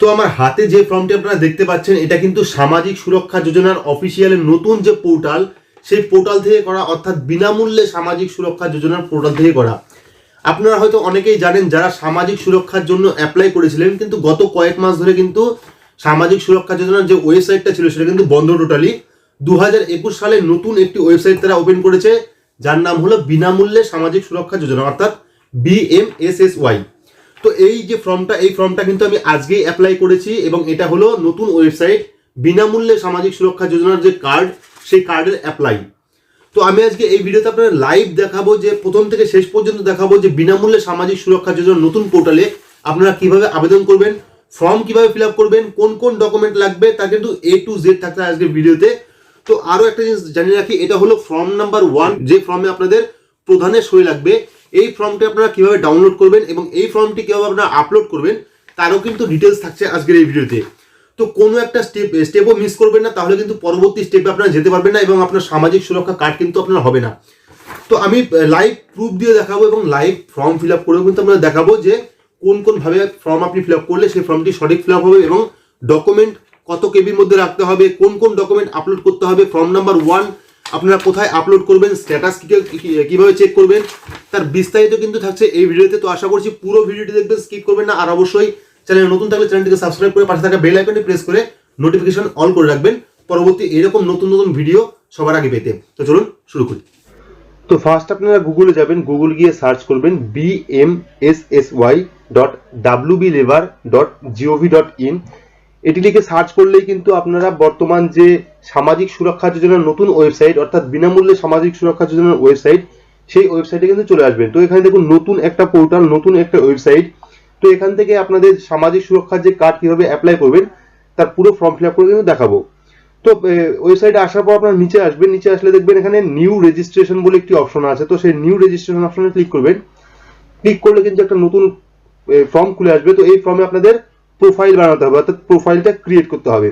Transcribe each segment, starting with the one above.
তো আমার হাতে যে ফর্মটি আপনারা দেখতে পাচ্ছেন, এটা কিন্তু সামাজিক সুরক্ষা যোজনার অফিসিয়ালের নতুন যে পোর্টাল, সেই পোর্টাল থেকে করা, অর্থাৎ বিনামূল্যে সামাজিক সুরক্ষা যোজনার পোর্টাল থেকে করা। আপনারা হয়তো অনেকেই জানেন যারা সামাজিক সুরক্ষার জন্য অ্যাপ্লাই করেছিলেন, কিন্তু গত কয়েক মাস ধরে কিন্তু সামাজিক সুরক্ষা যোজনার যে ওয়েবসাইটটা ছিল, সেটা কিন্তু বন্ধ টোটালি দু হাজার একুশ সালে নতুন একটি ওয়েবসাইট তারা ওপেন করেছে, যার নাম হলো বিনামূল্যে সামাজিক সুরক্ষা যোজনা, অর্থাৎ বিএমএসএসওয়াই তো এই যে ফর্মটা, এই ফর্মটা কিন্তু আমি আজকেই অ্যাপ্লাই করেছি এবং এটা হলো নতুন ওয়েবসাইট বিনামূল্যে সামাজিক সুরক্ষা যোজনার যে কার্ড সেই কার্ডের অ্যাপ্লাই তো আমি আজকে এই ভিডিওতে আপনাদের লাইভ দেখাবো যে, প্রথম থেকে শেষ পর্যন্ত দেখাবো যে বিনামূল্যে সামাজিক সুরক্ষা যোজনার নতুন পোর্টালে আপনারা কীভাবে আবেদন করবেন ফর্ম কীভাবে ফিল আপ করবেন, কোন কোন ডকুমেন্ট লাগবে, তা কিন্তু এ টু জেড থাকছে আজকে ভিডিওতে তো। আরও একটা জিনিস জানিয়ে রাখি, এটা হলো ফর্ম নাম্বার ওয়ান যে ফর্মে আপনাদের প্রধানের সই লাগবে। এই ফর্মটি আপনারা কীভাবে ডাউনলোড করবেন এবং এই ফর্মটি কীভাবে আপনারা আপলোড করবেন, তারও কিন্তু ডিটেলস থাকছে আজকের এই ভিডিওতে। তো কোনো একটা স্টেপ স্টেপও মিস করবেন না, তাহলে কিন্তু পরবর্তী স্টেপে আপনারা যেতে পারবেন না এবং আপনার সামাজিক সুরক্ষা কার্ড কিন্তু আপনার হবে না। তো আমি লাইভ প্রুফ দিয়ে দেখাবো এবং লাইভ ফর্ম ফিল আপ করেও কিন্তু আমরা দেখাবো যে কোন কোনভাবে ফর্ম আপনি ফিল আপ করলে সেই ফর্মটি সঠিক ফিল আপ হবে এবং ডকুমেন্ট কত কেবির মধ্যে রাখতে হবে, কোন কোন ডকুমেন্ট আপলোড করতে হবে ফর্ম নাম্বার ওয়ান আপনারা কোথায় আপলোড করবেন স্ট্যাটাস কীভাবে চেক করবেন, তার বিস্তারিত কিন্তু থাকছে এই ভিডিওতে। তো আশা করছি পুরো ভিডিওটি দেখবেন স্কিপ করবেন না। আর অবশ্যই চ্যানেল নতুন থাকলে চ্যানেলটিকে সাবস্ক্রাইব করে পাশে থাকা বেল আইকনটি প্রেস করে নোটিফিকেশন অল করে রাখবেন। পরবর্তী এরকম নতুন নতুন ভিডিও সবার আগে পেতে। তো চলুন শুরু করি। তো ফার্স্ট আপনারা গুগলে যাবেন গুগল গিয়ে সার্চ করবেন B M S S Y dot W B labour dot GOV dot in এটি লিখে সার্চ করলেই কিন্তু আপনারা বর্তমান যে সামাজিক সুরক্ষা যোজনার নতুন ওয়েবসাইট অর্থাৎ বিনামূল্যে সামাজিক সুরক্ষা যোজনার ওয়েবসাইট সেই ওয়েবসাইটে কিন্তু চলে আসবেন। তো এখানে দেখুন, নতুন একটা পোর্টাল নতুন একটা ওয়েবসাইট তো এখান থেকে আপনাদের সামাজিক সুরক্ষার যে কার্ড কীভাবে অ্যাপ্লাই করবেন, তার পুরো ফর্ম ফিল আপ করে কিন্তু দেখাবো। তো ওয়েবসাইটে আসার পর আপনার নিচে আসবেন, নিচে আসলে দেখবেন এখানে নিউ রেজিস্ট্রেশন বলে একটি অপশন আছে। তো সেই নিউ রেজিস্ট্রেশন অপশনে ক্লিক করবেন। ক্লিক করলে কিন্তু একটা নতুন ফর্ম খুলে আসবে। তো এই ফর্মে আপনাদের প্রোফাইল বানাতে হবে, অর্থাৎ প্রোফাইলটা ক্রিয়েট করতে হবে।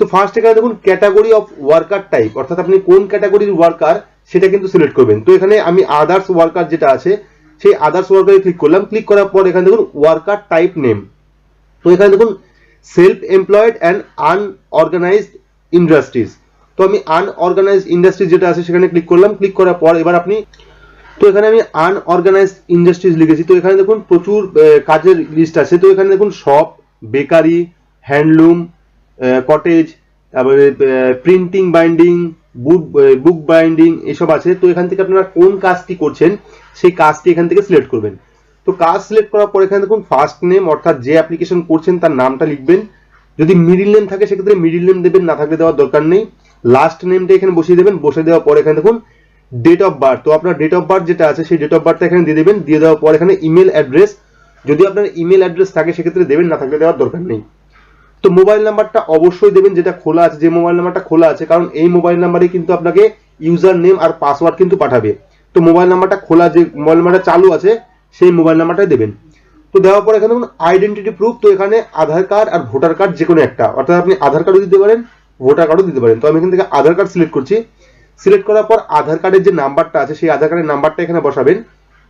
তো ফার্স্ট এখানে দেখুন ক্যাটাগরি অফ ওয়ার্কার টাইপ অর্থাৎ আপনি কোন ক্যাটাগরির ওয়ার্কার সেটা কিন্তু সিলেক্ট করবেন। তো এখানে আমি আদার্স ওয়ার্কার যেটা আছে, সেই আদার্স ওয়ার্কারে ক্লিক করলাম। ক্লিক করার পর এখানে দেখুন ওয়ার্কার টাইপ নেম তো এখানে দেখুন self employed and unorganised industries তো আমি আনঅর্গানাইজড ইন্ডাস্ট্রিজ যেটা আছে সেখানে ক্লিক করলাম। ক্লিক করার পর এবার আপনি, তো এখানে আমি আনঅর্গানাইজড ইন্ডাস্ট্রিজ লিখেছি। তো এখানে দেখুন প্রচুর কাজের লিস্ট আছে। তো এখানে দেখুন শপ বেকারি, হ্যান্ডলুম কটেজ, তারপরে printing binding book book binding এসব আছে। তো এখান থেকে আপনারা কোন কাজটি করছেন, সেই কাজটি এখান থেকে সিলেক্ট করবেন। তো কাজ সিলেক্ট করার পর এখানে দেখুন ফার্স্ট নেম অর্থাৎ যে অ্যাপ্লিকেশন করছেন তার নামটা লিখবেন। যদি মিডিল নেম থাকে, সেক্ষেত্রে মিডিল নেম দেবেন, না থাকলে দেওয়ার দরকার নেই। লাস্ট নেমটা এখানে বসিয়ে দেবেন, বসে দেওয়ার পর এখানে দেখুন ডেট অফ বার্থ তো আপনার ডেট অফ বার্থ যেটা আছে, সেই ডেট অফ বার্থটা এখানে দিয়ে দেবেন। দিয়ে দেওয়ার পর এখানে ইমেল অ্যাড্রেস যদি আপনার ইমেল অ্যাড্রেস থাকে, সেক্ষেত্রে দেবেন, না থাকলে দেওয়ার দরকার নেই। তো মোবাইল নাম্বারটা অবশ্যই দেবেন, যেটা খোলা আছে, যে মোবাইল নাম্বারটা খোলা আছে, কারণ এই মোবাইল নাম্বারে কিন্তু আপনাকে ইউজার নেম আর পাসওয়ার্ড কিন্তু পাঠাবে। তো মোবাইল নাম্বারটা খোলা যে মোবাইল নাম্বারটা চালু আছে, সেই মোবাইল নাম্বারটাই দেবেন। তো দেওয়ার পর এখানে দেখুন আইডেন্টিটি প্রুফ তো এখানে আধার কার্ড আর ভোটার কার্ড যে কোনো একটা। অর্থাৎ আপনি আধার কার্ডও দিতে পারেন ভোটার কার্ডও দিতে পারেন। তো আমি এখান থেকে আধার কার্ড সিলেক্ট করছি। সিলেক্ট করার পর আধার কার্ডের যে নাম্বারটা আছে, সেই আধার কার্ডের নাম্বারটা এখানে বসাবেন।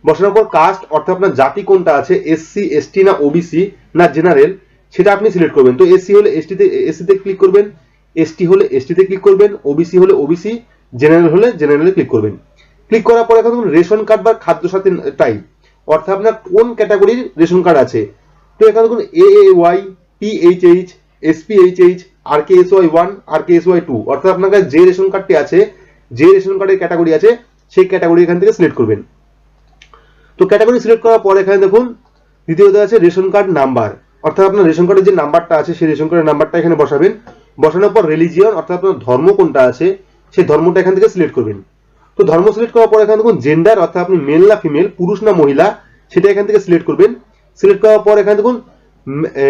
বসানোর পর কাস্ট অর্থাৎ আপনার জাতি কোনটা আছে এসসি এসটি না ওবিসি না জেনারেল সেটা আপনি সিলেক্ট করবেন। তো এসসি হলে এসটিতে এসসিতে ক্লিক করবেন এসটি হলে এসটিতে ক্লিক করবেন ওবিসি হলে ওবিসি জেনারেল হলে জেনারেলে ক্লিক করবেন। ক্লিক করার পর এখন রেশন কার্ড বা খাদ্য সাথী টাইপ অর্থাৎ আপনার কোন ক্যাটাগরির রেশন কার্ড আছে? তো এখানে দেখুন A A Y P H H SP H H R K S Y one R K S Y two অর্থাৎ আপনার যে রেশন কার্ডটি আছে, যে রেশন কার্ডের ক্যাটাগরি আছে, সেই ক্যাটাগরি এখান থেকে সিলেক্ট করবেন। তো ক্যাটাগরি সিলেক্ট করার পর এখানে দেখুন, দ্বিতীয়ত আছে রেশন কার্ড নাম্বার অর্থাৎ আপনার রেশন কার্ডের যে নাম্বারটা আছে, সেই রেশন কার্ডের নাম্বারটা এখানে বসাবেন। বসানোর পর রিলিজিয়ন অর্থাৎ আপনার ধর্ম কোনটা আছে, সেই ধর্মটা এখান থেকে সিলেক্ট করবেন। তো ধর্ম সিলেক্ট করার পর এখানে দেখুন জেন্ডার অর্থাৎ আপনি মেল না ফিমেল পুরুষ না মহিলা, সেটা এখান থেকে সিলেক্ট করবেন। সিলেক্ট করার পর এখানে দেখুন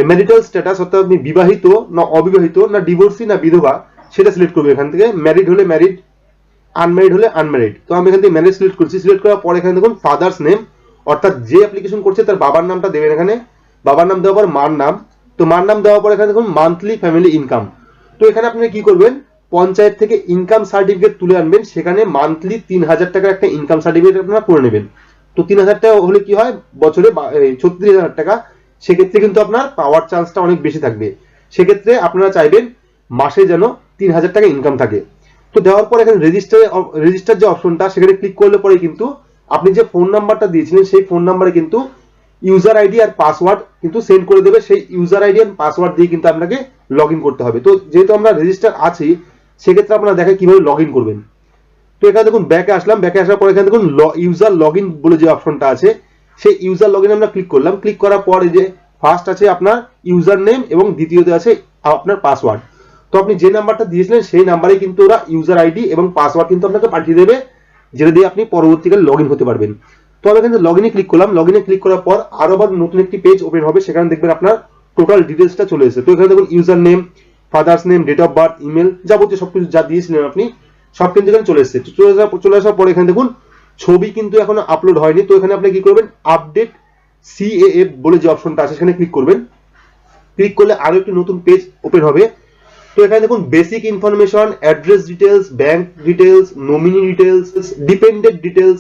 ম্যারিটাল স্ট্যাটাস অর্থাৎ আপনি বিবাহিত না অবিবাহিত, না ডিভোর্সি না বিধবা, সেটা সিলেক্ট করবেন এখান থেকে। ম্যারিড হলে ম্যারিড আনম্যারিড হলে আনম্যারিড তো আমি এখান থেকে ম্যারেজ সিলেক্ট করছি। সিলেক্ট করার পর এখানে দেখুন ফাদার্স নেম অর্থাৎ যে অ্যাপ্লিকেশন করছে তার বাবার নামটা দেবেন এখানে। বাবার নাম দেওয়ার পর মার নাম। তো মার নাম দেওয়ার পর এখানে দেখুন মান্থলি ফ্যামিলি ইনকাম তো এখানে আপনি কি করবেন? পঞ্চায়েত থেকে ইনকাম সার্টিফিকেট তুলে আনবেন। সেখানে মান্থলি তিন হাজার টাকার একটা ইনকাম সার্টিফিকেট আপনারা করে নেবেন। তো তিন হাজার টাকা হলে কি হয়? বছরে ছত্রিশ হাজার টাকা। সেক্ষেত্রে কিন্তু আপনার পাওয়ার চান্সটা অনেক বেশি থাকবে। সেক্ষেত্রে আপনারা চাইবেন মাসে যেন তিন হাজার টাকা ইনকাম থাকে। তো দেওয়ার পর এখানে রেজিস্টার রেজিস্টার যে অপশনটা সেখানে ক্লিক করলে পরে কিন্তু আপনি যে ফোন নাম্বারটা দিয়েছিলেন, সেই ফোন নাম্বারে কিন্তু ইউজার আইডি আর পাসওয়ার্ড কিন্তু সেন্ড করে দেবে। সেই ইউজার আইডি আর পাসওয়ার্ড দিয়ে কিন্তু আপনাকে লগ করতে হবে। তো যেহেতু আমরা রেজিস্টার আছি, সেক্ষেত্রে আপনারা দেখেন কীভাবে লগ করবেন। তো এখানে দেখুন ব্যাকে আসলাম। ব্যাকে আসার পর এখানে দেখুন ইউজার লগ বলে যে অপশনটা আছে, সেই ইউজার লগ আমরা ক্লিক করলাম। ক্লিক করার পর যে ফার্স্ট আছে আপনার ইউজার নেম এবং দ্বিতীয়তে আছে আপনার পাসওয়ার্ড তো আপনি যে নাম্বারটা দিয়েছিলেন, সেই নাম্বারে কিন্তু ওরা ইউজার আইডি এবং পাসওয়ার্ড কিন্তু আপনাকে পাঠিয়ে দেবে। যেটা দিয়ে আপনি পরবর্তীকালে লগ ইন হতে পারবেন। তো আমি এখানে লগ ইনে ক্লিক করলাম। লগ ইনে ক্লিক করার পর আরও আবার নতুন একটি পেজ ওপেন হবে। সেখানে দেখবেন আপনার টোটাল ডিটেলসটা চলে এসেছে। তো এখানে দেখুন user name father's name date of birth email যাবতীয় সবকিছু যা দিয়েছিলেন আপনি, সব কিন্তু এখানে চলে এসেছে। চলে আসার চলে আসার পরে এখানে দেখুন, ছবি কিন্তু এখনও আপলোড হয়নি। তো এখানে আপনি কি করবেন? আপডেট সিএএফ বলে যে অপশনটা আছে, সেখানে ক্লিক করবেন। ক্লিক করলে আরও একটি নতুন পেজ ওপেন হবে। তো এখানে দেখুন basic information address details bank details nominee details dependent details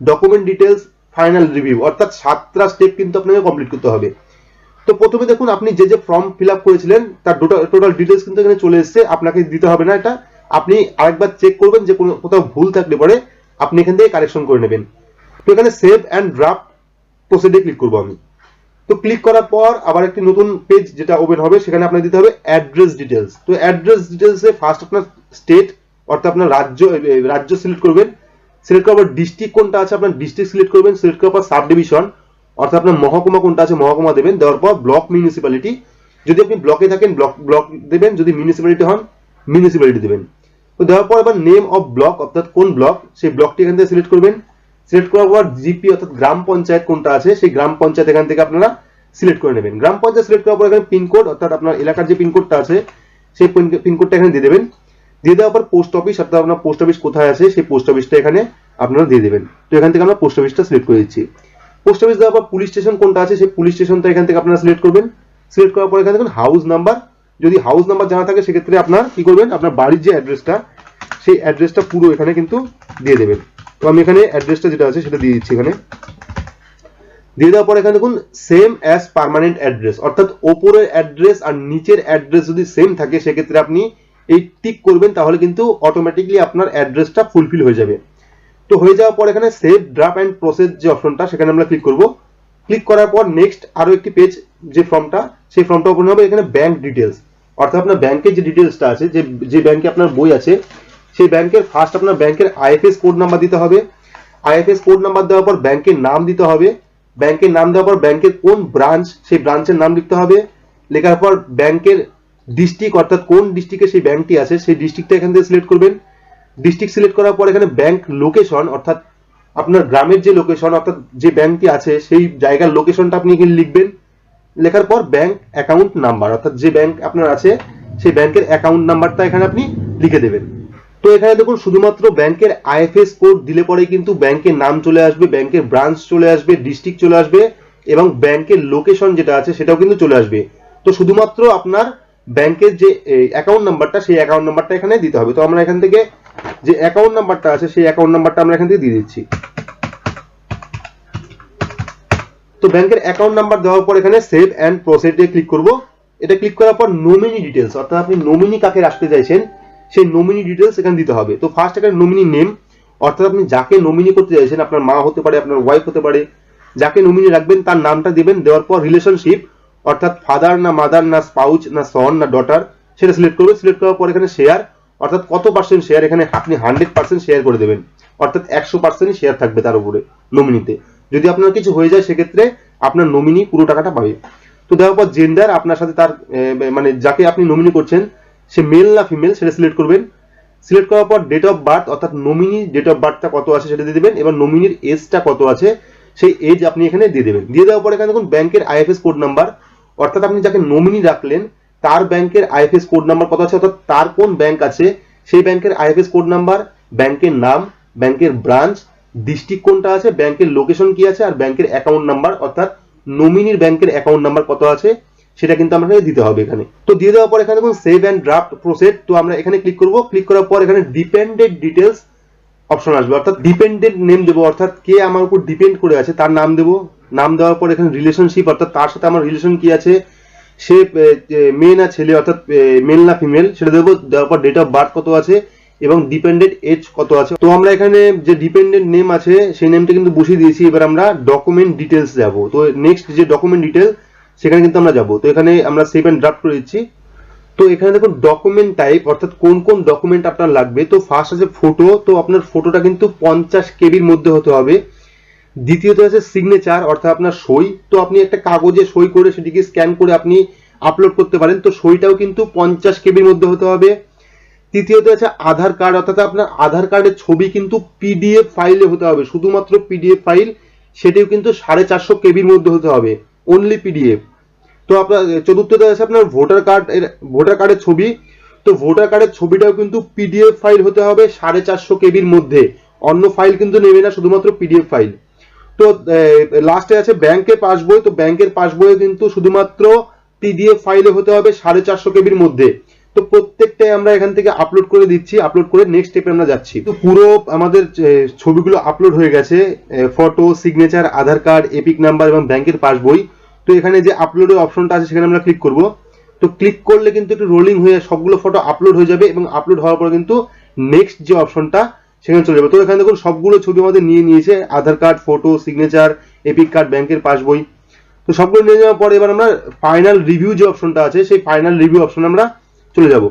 document details final review অর্থাৎ সাতটা স্টেপ কিন্তু আপনাকে কমপ্লিট করতে হবে। তো প্রথমে দেখুন, আপনি যে যে ফর্ম ফিল আপ করেছিলেন, তার টোটাল ডিটেলস কিন্তু এখানে চলে এসেছে। আপনাকে দিতে হবে না এটা। আপনি আরেকবার চেক করবেন যে কোনো, কোথাও ভুল থাকলে পরে আপনি এখান থেকে কারেকশন করে নেবেন। তো এখানে সেভ অ্যান্ড ড্রাফট প্রসিডে ক্লিক করব আমি। তো ক্লিক করার পর আবার একটি নতুন পেজ যেটা ওপেন হবে, সেখানে আপনার দিতে হবে অ্যাড্রেস ডিটেলস তো অ্যাড্রেস ডিটেলসে ফার্স্ট আপনার স্টেট অর্থাৎ আপনার রাজ্য রাজ্য সিলেক্ট করবেন। সিলেক্ট করার পর ডিস্ট্রিক্ট কোনটা আছে আপনার ডিস্ট্রিক্ট সিলেক্ট করবেন। সিলেক্ট করার পর সাব ডিভিশন অর্থাৎ আপনার মহকুমা কোনটা আছে মহকুমা দেবেন। দেওয়ার পর ব্লক মিউনিসিপ্যালিটি যদি আপনি ব্লকে থাকেন ব্লক ব্লক দেবেন। যদি মিউনিসিপ্যালিটি হন মিউনিসিপ্যালিটি দেবেন। তো দেওয়ার পর আবার নেম অফ ব্লক অর্থাৎ কোন ব্লক সেই ব্লকটি এখান থেকে সিলেক্ট করবেন। সিলেক্ট করার পর জিপি অর্থাৎ গ্রাম পঞ্চায়েত কোনটা আছে, সেই গ্রাম পঞ্চায়েত এখান থেকে আপনারা সিলেক্ট করে নেবেন। গ্রাম পঞ্চায়েত সিলেক্ট করার পর এখানে পিনকোড অর্থাৎ আপনার এলাকার যে পিনকোডটা আছে, সেই পিনকোডটা এখানে দিয়ে দেবেন। দিয়ে দেওয়ার পর পোস্ট অফিস অর্থাৎ আপনার পোস্ট অফিস কোথায় আছে, সেই পোস্ট অফিসটা এখানে আপনারা দিয়ে দেবেন। তো এখান থেকে আমরা পোস্ট অফিসটা সিলেক্ট করে দিচ্ছি। পোস্ট অফিস দেওয়ার পর পুলিশ স্টেশন কোনটা আছে, সেই পুলিশ স্টেশনটা এখান থেকে আপনারা সিলেক্ট করবেন। সিলেক্ট করার পর এখানে দেখুন হাউস নাম্বার যদি হাউস নাম্বার জানা থাকে, সেক্ষেত্রে আপনার কি করবেন, আপনার বাড়ির যে অ্যাড্রেসটা সেই অ্যাড্রেসটা পুরো এখানে কিন্তু দিয়ে দেবেন। তো আমি এখানে অ্যাড্রেসটা যেটা আছে সেটা দিয়ে দিচ্ছি এখানে। দিয়ে দেওয়ার পর এখানে দেখুন সেম অ্যাজ পার্মানেন্ট অ্যাড্রেস অর্থাৎ ওপরের অ্যাড্রেস আর নিচের অ্যাড্রেস যদি সেম থাকে, সেক্ষেত্রে আপনি এই টিক করবেন, তাহলে কিন্তু অটোমেটিকলি আপনার অ্যাড্রেসটা ফুলফিল হয়ে যাবে। তো হয়ে যাওয়ার পর এখানে সেভ ড্রাফ অ্যান্ড প্রসেস যে অপশনটা, সেখানে আমরা ক্লিক করব। ক্লিক করার পর নেক্সট আরও একটি পেজ যে ফর্মটা সেই ফর্মটা ওপেন হবে এখানে ব্যাংক ডিটেলস অর্থাৎ আপনার ব্যাংকের যে ডিটেলসটা আছে, যে যে ব্যাংকে আপনার বই আছে সেই ব্যাংকের ফার্স্ট আপনার ব্যাংকের আইএফএস কোড নাম্বার দিতে হবে। আইএফএস কোড নাম্বার দেওয়ার পর ব্যাংকের নাম দিতে হবে। ব্যাংকের নাম দেওয়ার পর ব্যাংকের কোন ব্রাঞ্চ সেই ব্রাঞ্চের নাম লিখতে হবে। লেখার পর ব্যাংকের ডিস্ট্রিক্ট অর্থাৎ কোন ডিস্ট্রিক্টে সেই ব্যাংকটি আছে, সেই ডিস্ট্রিক্টটা এখান থেকে সিলেক্ট করবেন। ডিস্ট্রিক্ট সিলেক্ট করার পর এখানে ব্যাংক লোকেশন অর্থাৎ আপনার গ্রামের যে লোকেশন অর্থাৎ যে ব্যাংকটি আছে, সেই জায়গার লোকেশনটা আপনি এখানে লিখবেন। লেখার পর ব্যাংক অ্যাকাউন্ট নাম্বার অর্থাৎ যে ব্যাংক আপনার আছে, সেই ব্যাংকের অ্যাকাউন্ট নাম্বারটা এখানে আপনি লিখে দেবেন। তো এখানে দেখুন, শুধুমাত্র ব্যাংকের আইএফএস কোড দিলে পরে কিন্তু ব্যাংকের নাম চলে আসবে, ব্যাংকের ব্রাঞ্চ চলে আসবে, ডিস্ট্রিক্ট চলে আসবে এবং ব্যাংকের লোকেশন যেটা আছে সেটাও কিন্তু চলে আসবে। তো শুধুমাত্র আপনার ব্যাংকের যে অ্যাকাউন্ট নাম্বারটা সেই অ্যাকাউন্ট নাম্বারটা এখানে দিতে হবে। তো আমরা এখান থেকে যে অ্যাকাউন্ট নাম্বারটা আছে, সেই অ্যাকাউন্ট নাম্বারটা আমরা এখান থেকে দিয়ে দিচ্ছি। তো ব্যাংকের অ্যাকাউন্ট নাম্বার দেওয়ার পর এখানে সেভ অ্যান্ড প্রসিডে ক্লিক করব। এটা ক্লিক করার পর নমিনি ডিটেলস অর্থাৎ আপনি নমিনি কাকে রাখতে চাইছেন সেই নমিনি ডিটেলস এখানে দিতে হবে। তো ফার্স্ট এখানে নমিনি নেম অর্থাৎ আপনি যাকে নমিনি করতে চাইছেন, আপনার মা হতে পারে, আপনার ওয়াইফ হতে পারে, যাকে নমিনি রাখবেন, তার নামটা দিবেন, দেওয়ার পর রিলেশনশিপ অর্থাৎ ফাদার না মাদার না স্পাউচ না সন না ডটার সেটা সিলেক্ট করবে সিলেক্ট করার পর এখানে শেয়ার অর্থাৎ কত পার্সেন্ট শেয়ার এখানে আপনি হান্ড্রেড পার্সেন্ট শেয়ার করে দেবেন, অর্থাৎ একশো পার্সেন্ট শেয়ার থাকবে তার উপরে নমিনিতে যদি আপনার কিছু হয়ে যায়, সেক্ষেত্রে আপনার নমিনি পুরো টাকাটা পাবে। তো দেওয়ার পর জেন্ডার আপনার সাথে তার মানে যাকে আপনি নমিনি করছেন সে মেল না ফিমেল সেটা সিলেক্ট করবেন। সিলেক্ট করার পর ডেট অফ বার্থ অর্থাৎ নমিনি ডেট অফ বার্থটা কত আছে সেটা দিয়ে দেবেন, এবার নমিনির এজটা কত আছে, সেই এজ আপনি এখানে দিয়ে দেবেন। দিয়ে দেওয়ার পর এখানে দেখুন ব্যাংকের আইএফএস কোড নাম্বার অর্থাৎ আপনি যাকে নমিনি রাখলেন, তার ব্যাংকের আইএফএস কোড নাম্বার কত আছে, অর্থাৎ তার কোন ব্যাংক আছে, সেই ব্যাংকের আইএফএস কোড নাম্বার ব্যাংকের নাম, ব্যাংকের ব্রাঞ্চ ডিস্ট্রিক্ট কোনটা আছে, ব্যাংকের লোকেশন কি আছে, আর ব্যাংকের অ্যাকাউন্ট নাম্বার অর্থাৎ নমিনির ব্যাংকের অ্যাকাউন্ট নাম্বার কত আছে সেটা কিন্তু আমাকে দিতে হবে এখানে। তো দিয়ে দেওয়ার পর এখানে দেখুন সেভ অ্যান্ড ড্রাফট প্রসেস তো আমরা এখানে ক্লিক করব। ক্লিক করার পর এখানে ডিপেন্ডেন্ট ডিটেলস অপশন আসবে। অর্থাৎ ডিপেন্ডেন্ট নেম দেবো, অর্থাৎ কে আমার উপর ডিপেন্ড করে আছে তার নাম দেবো। নাম দেওয়ার পর এখানে রিলেশনশিপ অর্থাৎ তার সাথে আমার রিলেশন কি আছে? সে মেয়ে না ছেলে, অর্থাৎ মেল না ফিমেল সেটা দেবো। দেওয়ার পর ডেট অফ বার্থ কত আছে? এবং ডিপেন্ডেন্ট এজ কত আছে? তো আমরা এখানে যে ডিপেন্ডেন্ট নেম আছে, সেই নেমটা কিন্তু বসিয়ে দিয়েছি। এবার আমরা ডকুমেন্ট ডিটেলস যাব তো নেক্সট যে ডকুমেন্ট ডিটেল সেখানে কিন্তু আমরা যাব। তো এখানে আমরা সেভ অ্যান্ড ড্রাফট করে দিচ্ছি। তো এখানে দেখুন ডকুমেন্ট টাইপ অর্থাৎ কোন কোন ডকুমেন্ট আপনার লাগবে। তো ফার্স্ট আছে ফটো তো আপনার ফটোটা কিন্তু পঞ্চাশ কেবির মধ্যে হতে হবে। দ্বিতীয়ত আছে সিগনেচার অর্থাৎ আপনার সই। তো আপনি একটা কাগজে সই করে সেটিকে স্ক্যান করে আপনি আপলোড করতে পারেন। তো সইটাও কিন্তু পঞ্চাশ কেবির মধ্যে হতে হবে। তৃতীয়ত আছে আধার কার্ড অর্থাৎ আপনার আধার কার্ডের ছবি কিন্তু পিডিএফ ফাইলে হতে হবে। শুধুমাত্র পিডিএফ ফাইল সেটিও কিন্তু সাড়ে চারশো কেবির মধ্যে হতে হবে। অনলি পিডিএফ তো আপনার, চতুর্থতে আছে আপনার ভোটার কার্ড ভোটার কার্ডের ছবি। তো ভোটার কার্ডের ছবিটাও কিন্তু পিডিএফ ফাইল হতে হবে সাড়ে চারশো কেবির মধ্যে। অন্য ফাইল কিন্তু নেবে না, শুধুমাত্র পিডিএফ ফাইল তো লাস্টে আছে ব্যাংকের পাসবই তো ব্যাংকের পাসবইও কিন্তু শুধুমাত্র পিডিএফ ফাইলে হতে হবে সাড়ে চারশো কেবির মধ্যে। তো প্রত্যেকটাই আমরা এখান থেকে আপলোড করে দিচ্ছি আপলোড করে নেক্সট স্টেপে আমরা যাচ্ছি। তো পুরো আমাদের ছবিগুলো আপলোড হয়ে গেছে photo signature Aadhaar card EPIC number এবং ব্যাংকের পাসবই তো এখানে যে আপলোডের অপশনটা আছে, সেখানে আমরা ক্লিক করব। তো ক্লিক করলে কিন্তু একটু রোলিং হয়ে সবগুলো ফটো আপলোড হয়ে যাবে এবং আপলোড হওয়ার পর কিন্তু নেক্সট যে অপশনটা সেখানে চলে যাবে। তো এখানে দেখুন, সবগুলো ছবি আমাদের নিয়ে নিয়েছে, Aadhaar card photo signature EPIC card ব্যাংকের পাসবই তো সবগুলো নিয়ে যাওয়ার পরে এবার আমরা ফাইনাল রিভিউ যে অপশনটা আছে, সেই ফাইনাল রিভিউ অপশন আমরা চলে যাব।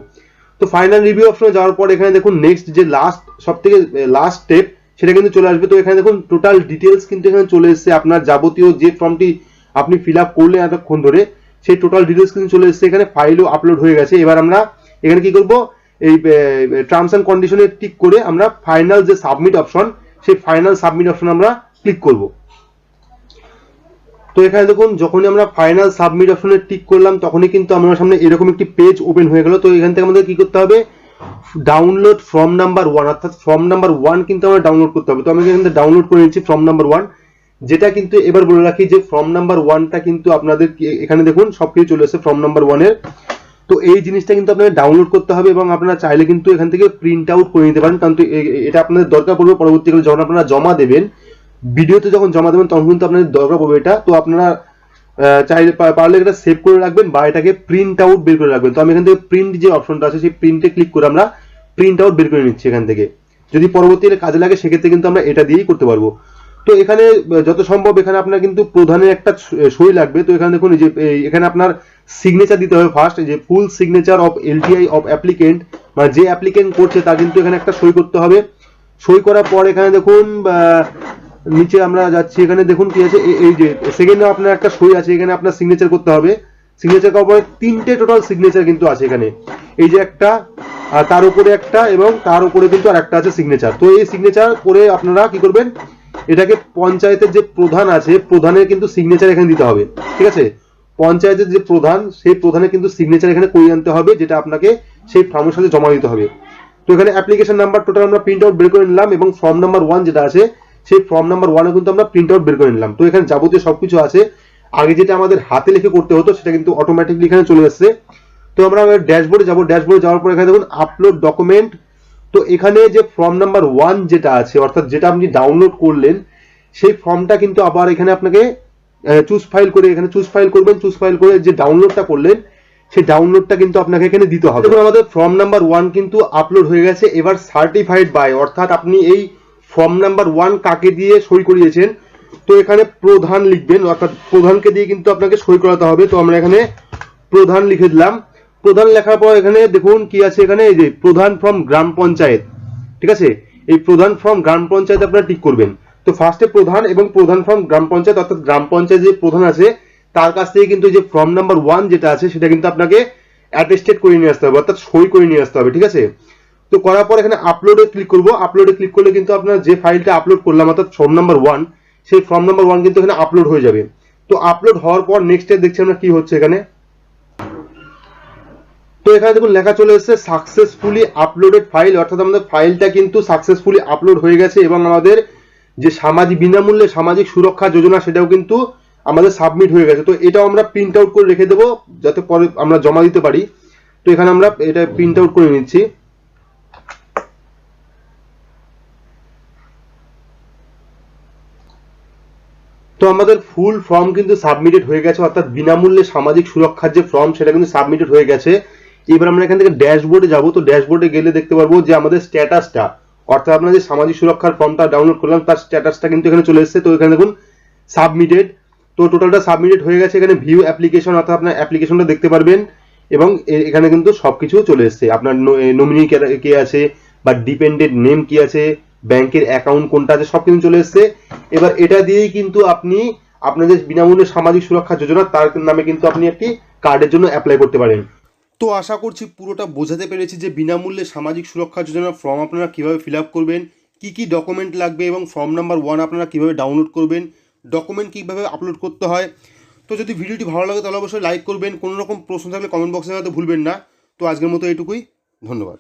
তো ফাইনাল রিভিউ অপশনে যাওয়ার পর এখানে দেখুন নেক্সট যে লাস্ট সব থেকে লাস্ট স্টেপ সেটা কিন্তু চলে আসবে। তো এখানে দেখুন টোটাল ডিটেলস কিন্তু এখানে চলে এসেছে। আপনার যাবতীয় যে ফর্মটি আপনি ফিল আপ করলেন এতক্ষণ ধরে সেই টোটাল ডিটেলস কিন্তু চলে এসেছে। এখানে ফাইলও আপলোড হয়ে গেছে। এবার আমরা এখানে কি করব? এই টার্মস অ্যান্ড কন্ডিশনে টিক করে আমরা ফাইনাল যে সাবমিট অপশন সেই ফাইনাল সাবমিট অপশন আমরা ক্লিক করব। তো এখানে দেখুন, যখনই আমরা ফাইনাল সাবমিট অপশনে টিক করলাম, তখনই কিন্তু আমার সামনে এরকম একটি পেজ ওপেন হয়ে গেল। তো এখান থেকে আমাদের কি করতে হবে? ডাউনলোড ফর্ম নাম্বার ওয়ান অর্থাৎ ফর্ম নাম্বার ওয়ান কিন্তু আমরা ডাউনলোড করতে হবে। তো আমি এখান থেকে ডাউনলোড করে নিচ্ছি ফর্ম নাম্বার ওয়ান যেটা কিন্তু এবার বলে রাখি যে ফর্ম নাম্বার ওয়ানটা কিন্তু আপনাদের এখানে দেখুন, সবকিছু চলে এসেছে ফর্ম নাম্বার ওয়ানের তো এই জিনিসটা কিন্তু আপনাদের ডাউনলোড করতে হবে এবং আপনারা চাইলে কিন্তু এখান থেকে প্রিন্ট আউট করে নিতে পারেন। কারণ এটা আপনাদের দরকার পড়বে পরবর্তীকালে যখন আপনারা জমা দেবেন ভিডিওতে যখন জমা দেবেন, তখন কিন্তু আপনাদের দরকার পড়বে এটা। তো আপনারা চাইলে পারলে এটা সেভ করে রাখবেন বা এটাকে প্রিন্ট আউট বের করে রাখবেন। তো আমি এখান থেকে প্রিন্ট যে অপশনটা আছে, সেই প্রিন্টে ক্লিক করে আমরা প্রিন্ট আউট বের করে নিচ্ছি এখান থেকে। যদি পরবর্তীতে কাজে লাগে, সেক্ষেত্রে কিন্তু আমরা এটা দিয়েই করতে পারব। তো এখানে যত সম্ভব এখানে আপনার কিন্তু প্রধানের একটা সই লাগবে। তো এখানে দেখুন যে এখানে আপনার সিগনেচার দিতে হবে ফার্স্ট যে full signature of LTI of applicant মানে যে অ্যাপ্লিকেন্ট করছে তার কিন্তু এখানে একটা সই করতে হবে। সই করার পর এখানে দেখুন নিচে আমরা যাচ্ছি, এখানে দেখুন কি আছে এই যে সেকেন্ডে আপনার একটা সই আছে, এখানে আপনার সিগনেচার করতে হবে। সিগনেচার করার পরে তিনটে টোটাল সিগনেচার কিন্তু আছে এখানে। এই যে একটা, আর তার উপরে একটা, এবং তার উপরে কিন্তু আর একটা আছে সিগনেচার তো এই সিগনেচার করে আপনারা কি করবেন এটাকে পঞ্চায়েতের যে প্রধান আছে, প্রধানের কিন্তু সিগনেচার এখানে দিতে হবে, ঠিক আছে? পঞ্চায়েতের যে প্রধান, সেই প্রধানের কিন্তু সিগনেচার এখানে করিয়ে আনতে হবে, যেটা আপনাকে সেই ফর্মের সাথে জমা দিতে হবে। তো এখানে অ্যাপ্লিকেশন নাম্বার টোটাল আমরা প্রিন্ট আউট বের করে নিলাম এবং ফর্ম নাম্বার ওয়ান যেটা আছে, সেই ফর্ম নাম্বার ওয়ানে কিন্তু আমরা প্রিন্ট আউট বের করে নিলাম। তো এখানে যাবতীয় সবকিছু আছে। আগে যেটা আমাদের হাতে লিখে করতে হতো, সেটা কিন্তু অটোমেটিকলি এখানে চলে আসছে তো আমরা ড্যাশবোর্ডে যাব। ড্যাশবোর্ডে যাওয়ার পর এখানে দেখুন আপলোড ডকুমেন্ট তো এখানে যে ফর্ম নাম্বার ওয়ান যেটা আছে, অর্থাৎ যেটা আপনি ডাউনলোড করলেন, সেই ফর্মটা কিন্তু আবার এখানে আপনাকে চুজ ফাইল করে, এখানে চুজ ফাইল করবেন চুজ ফাইল করে যে ডাউনলোডটা করলেন, সেই ডাউনলোডটা কিন্তু আপনাকে এখানে দিতে হবে। দেখুন, আমাদের ফর্ম নাম্বার ওয়ান কিন্তু আপলোড হয়ে গেছে, এবার সার্টিফাইড বাই অর্থাৎ আপনি এই ফর্ম নাম্বার ওয়ান কাকে দিয়ে সই করিয়েছেন, তো এখানে প্রধান লিখবেন, অর্থাৎ প্রধানকে দিয়ে কিন্তু আপনাকে সই করাতে হবে, তো আমরা এখানে প্রধান লিখে দিলাম। প্রধান লেখার পর এখানে দেখুন কি আছে এখানে, এই যে প্রধান ফ্রম গ্রাম পঞ্চায়েত, ঠিক আছে? এই প্রধান ফ্রম গ্রাম পঞ্চায়েত আপনারা টিক করবেন। তো ফার্স্টে প্রধান এবং প্রধান ফ্রম গ্রাম পঞ্চায়েত, অর্থাৎ গ্রাম পঞ্চায়েত যে প্রধান আছে, তার কাছ থেকে কিন্তু যে ফর্ম নাম্বার ওয়ান যেটা আছে, সেটা কিন্তু আপনাকে অ্যাটেস্টেড করে নিয়ে আসতে হবে, অর্থাৎ সই করে নিয়ে আসতে হবে, ঠিক আছে? তো করার পর এখানে আপলোডে ক্লিক করব। আপলোডে ক্লিক করলে কিন্তু আপনার যে ফাইলটা আপলোড করলাম, অর্থাৎ ফর্ম নাম্বার ওয়ান সেই ফর্ম নাম্বার ওয়ান কিন্তু এখানে আপলোড হয়ে যাবে। তো আপলোড হওয়ার পর নেক্সট দেখছি আমরা কি হচ্ছে এখানে। তো এখানে দেখুন লেখা চলে এসেছে সাকসেসফুলি আপলোডেড ফাইল অর্থাৎ আমাদের ফাইলটা কিন্তু সাকসেসফুলি আপলোড হয়ে গেছে এবং আমাদের যে সামাজিক, বিনামূল্যে সামাজিক সুরক্ষা যোজনা সেটাও কিন্তু আমাদের সাবমিট হয়ে গেছে। তো এটাও আমরা প্রিন্ট আউট করে রেখে দেবো, যাতে পরে আমরা জমা দিতে পারি। তো এখানে আমরা এটা প্রিন্ট আউট করে নিচ্ছি। তো আমাদের ফুল ফর্ম কিন্তু সাবমিটেড হয়ে গেছে, অর্থাৎ বিনামূল্যে সামাজিক সুরক্ষার যে ফর্ম সেটা কিন্তু সাবমিটেড হয়ে গেছে। এবার আমরা এখান থেকে ড্যাশবোর্ডে যাব। তো ড্যাশবোর্ডে গেলে দেখতে পারব যে আমাদের স্ট্যাটাসটা অর্থাৎ আমরা যে সামাজিক সুরক্ষার ফর্মটা ডাউনলোড করলাম, তার স্ট্যাটাসটা কিন্তু এখানে চলে এসেছে। তো এখানে দেখুন সাবমিটেড তো টোটালটা সাবমিটেড হয়ে গেছে। এখানে ভিউ অ্যাপ্লিকেশন অর্থাৎ আপনার অ্যাপ্লিকেশনটা দেখতে পারবেন। এবং এখানে কিন্তু সবকিছু চলে এসেছে। আপনার নমিনি কে আছে, বা ডিপেন্ডেন্ট নেম কি আছে ব্যাংকের অ্যাকাউন্ট কোনটা আছে, সব কিছু চলে এসেছে। এবার এটা দিয়েই কিন্তু আপনি আপনাদের বিনামূল্যে সামাজিক সুরক্ষা যোজনা, তার নামে কিন্তু আপনি একটি কার্ডের জন্য অ্যাপ্লাই করতে পারেন। তো আশা করছি পুরোটা বোঝাতে পেরেছি যে বিনামূল্যে সামাজিক সুরক্ষা যোজনার ফর্ম আপনারা কীভাবে ফিল আপ করবেন, কী কী ডকুমেন্ট লাগবে এবং ফর্ম নাম্বার ওয়ান আপনারা কীভাবে ডাউনলোড করবেন ডকুমেন্ট কীভাবে আপলোড করতে হয়। তো যদি ভিডিওটি ভালো লাগে তাহলে অবশ্যই লাইক করবেন কোনো রকম প্রশ্ন থাকলে কমেন্ট বক্সে জানাতে ভুলবেন না। তো আজকের মতো এটুকুই ধন্যবাদ।